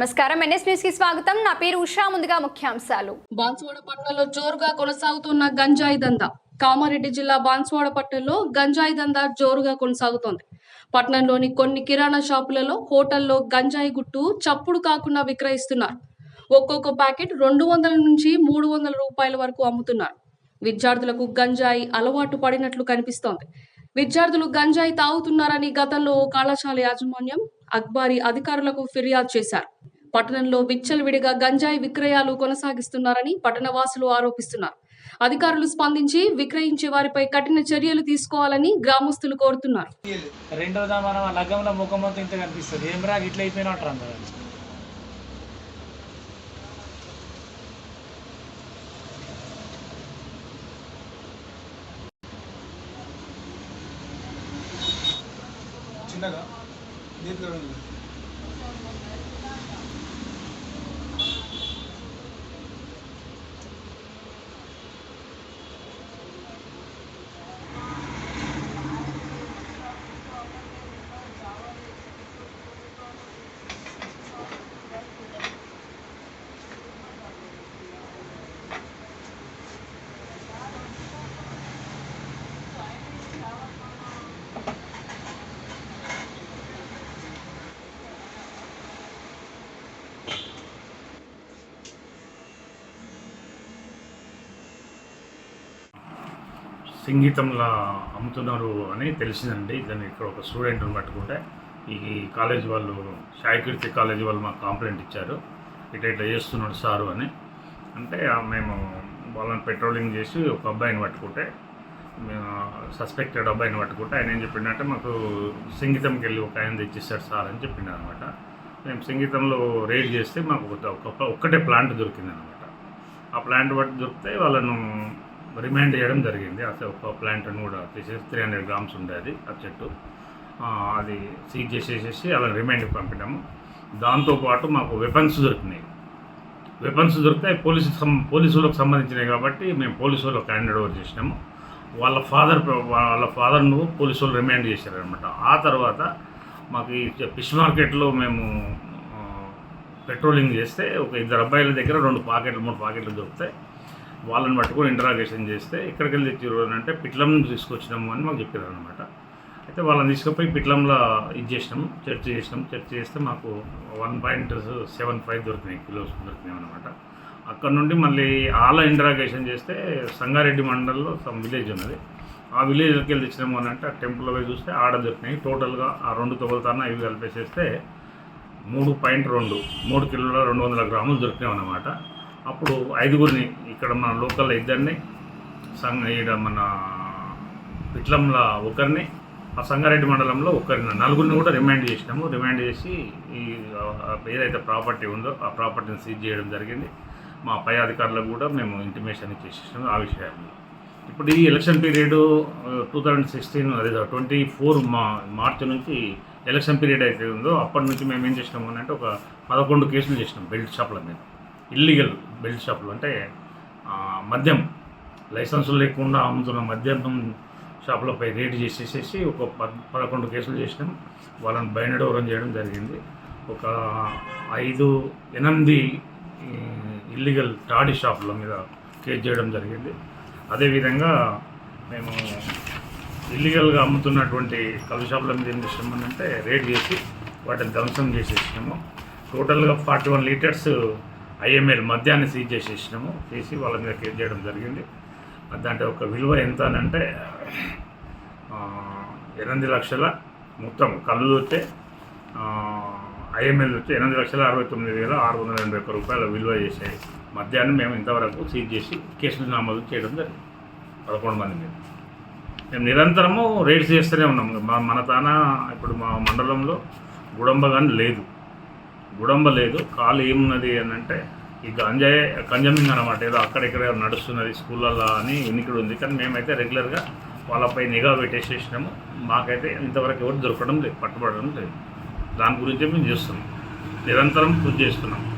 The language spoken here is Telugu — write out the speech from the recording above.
నమస్కారం. ఎన్ఎస్ న్యూస్కి స్వాగతం. నా పేరు ఉషా. ముందుగా ముఖ్యాంశాలు. బాన్స్వాడ పట్టణంలో జోరుగా కొనసాగుతున్న గంజాయి దందా. కామారెడ్డి జిల్లా బాన్స్వాడ పట్టణంలో గంజాయి దందా జోరుగా కొనసాగుతోంది. పట్టణంలోని కొన్ని కిరాణా షాపులలో హోటల్లో గంజాయి గుట్టు చప్పుడు కాకుండా విక్రయిస్తున్నారు. ఒక్కొక్క ప్యాకెట్ రెండు వందల నుంచి మూడు వందల రూపాయల వరకు అమ్ముతున్నారు. విద్యార్థులకు గంజాయి అలవాటు పడినట్లు కనిపిస్తోంది. విద్యార్థులు గంజాయి తాగుతున్నారని గతంలో ఓ కళాశాల యాజమాన్యం అక్బారీ అధికారులకు ఫిర్యాదు చేశారు. పట్టణంలో విచ్చలవిడిగా గంజాయి విక్రయాలు కొనసాగిస్తున్నారని పట్టణవాసులు ఆరోపిస్తున్నారు. అధికారులు స్పందించి విక్రయించే వారిపై కఠిన చర్యలు తీసుకోవాలని గ్రామస్తులు కోరుతున్నారు. రెండోదా మనం ఆ లగ్గంలో ముఖం మొత్తం ఇంత కనిపిస్తుంది. ఏం రా ఇట్లా అయిపోయినా అంటారు అందరూ. చిన్నగా సంగీతంలా అమ్ముతున్నారు అని తెలిసిందండి. దాన్ని ఇక్కడ ఒక స్టూడెంట్ని పట్టుకుంటే ఈ కాలేజ్ వాళ్ళు సాయికీర్తి కాలేజీ వాళ్ళు మాకు కంప్లైంట్ ఇచ్చారు. ఇట్లా ఇట్లా చేస్తున్నాడు సారు అని. అంటే మేము వాళ్ళని పెట్రోలింగ్ చేసి ఒక అబ్బాయిని పట్టుకుంటే సస్పెక్టెడ్ అబ్బాయిని పట్టుకుంటే ఆయన ఏం చెప్పిండంటే మాకు సంగీతంకి వెళ్ళి ఒక ఆయన తెచ్చిస్తాడు సార్ అని చెప్పిండు అనమాట మేము సంగీతంలో రేడ్ చేస్తే మాకు ఒక- ఒక ఒక్కటే ప్లాంట్ దొరికింది అనమాట ఆ ప్లాంట్ బట్టి దొరికితే వాళ్ళను రిమైండ్ చేయడం జరిగింది. అసలు ఒక ప్లాంట్ను కూడా తీసేసి త్రీ హండ్రెడ్ గ్రామ్స్ ఉండేది ఆ చెట్టు. అది సీజ్ చేసేసేసి అలా రిమైండ్ పంపినాము. దాంతోపాటు మాకు వెపన్స్ దొరికినాయి. వెపన్స్ దొరికితే పోలీసు సం పోలీసులకు సంబంధించినవి కాబట్టి మేము పోలీసు వాళ్ళకి హ్యాండ్ ఓవర్ చేసినాము. వాళ్ళ ఫాదర్ వాళ్ళ ఫాదర్ను పోలీసు వాళ్ళు రిమైండ్ చేశారనమాట ఆ తర్వాత మాకు ఈ ఫిష్ మార్కెట్లో మేము పెట్రోలింగ్ చేస్తే ఒక ఇద్దరు అబ్బాయిల దగ్గర రెండు పాకెట్లు మూడు పాకెట్లు దొరుకుతాయి. వాళ్ళని పట్టుకొని ఇంటరాగేషన్ చేస్తే ఎక్కడికి వెళ్ళి తెచ్చిర్రు అని అంటే పిట్లం తీసుకొచ్చినాము అని మాకు చెప్పారు అనమాట అయితే వాళ్ళని తీసుకుపోయి పిట్లంలో ఇది చేసినాం చర్చ చేసినాం చర్చ చేస్తే మాకు వన్ పాయింట్ సెవెన్ ఫైవ్ దొరికినాయి కిలోస్ దొరికినాయి అనమాట అక్కడ నుండి మళ్ళీ ఆల ఇంటరాగేషన్ చేస్తే సంగారెడ్డి మండలంలో సమ్ విలేజ్ ఉన్నది. ఆ విలేజ్కి వెళ్ళి తెచ్చినాము అని అంటే ఆ టెంపుల్లో పోయి చూస్తే ఆడ దొరికినాయి. టోటల్గా ఆ రెండు తొగలుతాన ఇవి కలిపేసేస్తే మూడు పాయింట్ రెండు మూడు కిలోల రెండు వందల గ్రాములు దొరికినాయి అన్నమాట. అప్పుడు ఐదుగురిని ఇక్కడ మన లోకల్ ఇద్దరిని సంగ ఈడ మన పిట్లంలో ఒకరిని ఆ సంగారెడ్డి మండలంలో ఒకరిని నలుగురిని కూడా రిమైండ్ చేసినాము. రిమైండ్ చేసి ఈ ఏదైతే ప్రాపర్టీ ఉందో ఆ ప్రాపర్టీని సీజ్ చేయడం జరిగింది. మా పై అధికారులకు కూడా మేము ఇంటిమేషన్ ఇచ్చేసేసాము ఆ విషయాన్ని. ఇప్పుడు ఈ election period two thousand sixteen అదే ట్వంటీ ఫోర్ మా మార్చి నుంచి ఎలక్షన్ పీరియడ్ అయితే ఉందో అప్పటి నుంచి మేము ఏం చేసినాము అంటే ఒక పదకొండు కేసులు చేసినాం బెల్ట్ షాప్ల మీద. ఇల్లీగల్. బెల్ట్ షాపులు అంటే మద్యం లైసెన్సులు లేకుండా అమ్ముతున్న మద్యం షాపులపై రేడ్ చేసేసేసి ఒక పద్ పదకొండు కేసులు చేసినాం. వాళ్ళని బైండ్ ఓవరం చేయడం జరిగింది. ఒక ఐదు ఎనిమిది ఇల్లీగల్ టాడీ షాపుల మీద కేసు చేయడం జరిగింది. అదేవిధంగా మేము ఇల్లీగల్గా అమ్ముతున్నటువంటి కళ్ళు షాపుల మీద ఏం చేసినామని అంటే రేడ్ చేసి వాటిని ధ్వంసం చేసేసినాము. టోటల్గా ఫార్టీ వన్ లీటర్స్ ఐఎంఎల్ మద్యాన్ని సీజ్ చేసేసినాము చేసి వాళ్ళ మీద కేసు చేయడం జరిగింది. దాంట్లో ఒక విలువ ఎంత అంటే ఎనిమిది లక్షల మొత్తం కళ్ళు వచ్చే ఐఎంఎల్ వచ్చి ఎనిమిది లక్షల అరవై తొమ్మిది వేల ఆరు వందల ఎనభై ఒక్క రూపాయల విలువ చేసే మధ్యాహ్నం మేము ఇంతవరకు సీజ్ చేసి కేసులు నమోదు చేయడం జరిగింది. పదకొండు మంది మీద. మేము నిరంతరము రేట్స్ చేస్తూనే ఉన్నాము మా మన తాన ఇప్పుడు మా మండలంలో గుడంబ కానీ లేదు. గుడంబ లేదు కాలు ఏమున్నది అని అంటే ఈ గంజాయే కంజమింగ్ అనమాట ఏదో అక్కడిక్కడ నడుస్తున్నది స్కూళ్ళల్లో అని ఎన్నికడు ఉంది. కానీ మేమైతే రెగ్యులర్గా వాళ్ళపై నిఘా పెట్టేసేసినాము మాకైతే ఇంతవరకు ఎవరు దొరకడం లేదు పట్టుబడడం లేదు. దాని గురించే మేము చేస్తున్నాం. నిరంతరం కృషి చేస్తున్నాం.